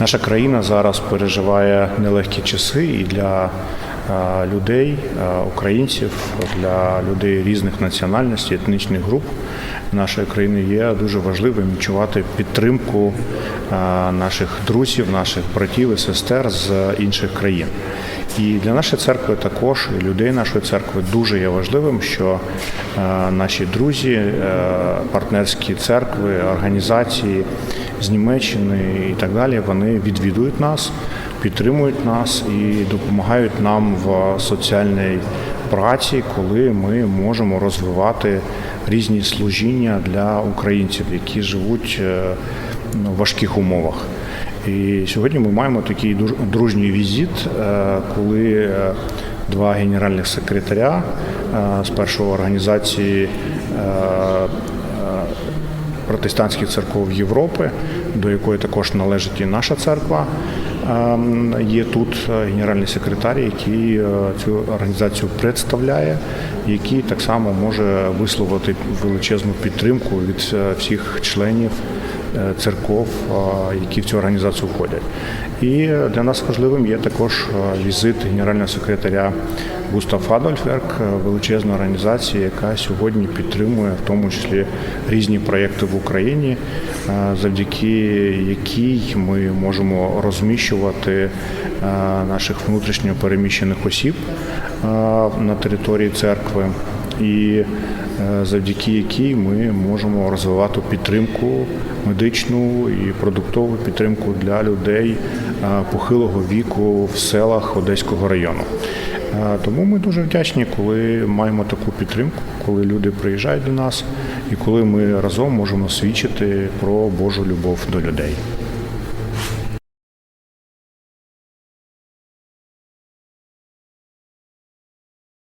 Наша країна зараз переживає нелегкі часи і для людей, українців, для людей різних національностей, етнічних груп нашої країни є дуже важливим відчувати підтримку наших друзів, наших братів і сестер з інших країн. І для нашої церкви також і людей нашої церкви дуже є важливим, що е, наші друзі, е, партнерські церкви, організації з Німеччини і так далі, вони відвідують нас, підтримують нас і допомагають нам в соціальній праці, коли ми можемо розвивати різні служіння для українців, які живуть е, в важких умовах. І сьогодні ми маємо такий дружній візит, е, коли е, два генеральних секретаря е, з першої організації протестантських церков Європи, до якої також належить і наша церква. ем, Є тут генеральний секретар, який цю організацію представляє, який так само може висловити величезну підтримку від всіх членів церков, е, які в цю організацію входять. І для нас важливим є також е, візит генерального секретаря Густав Адольферк, е, величезна організація, яка сьогодні підтримує в тому числі різні проєкти в Україні, е, завдяки якій ми можемо розміщувати е, наших внутрішньо переміщених осіб е, на території церкви. І е, завдяки якій ми можемо розвивати підтримку медичну і продуктову підтримку для людей е, похилого віку в селах Одеського району. Е, Тому ми дуже вдячні, коли маємо таку підтримку, коли люди приїжджають до нас і коли ми разом можемо свідчити про Божу любов до людей.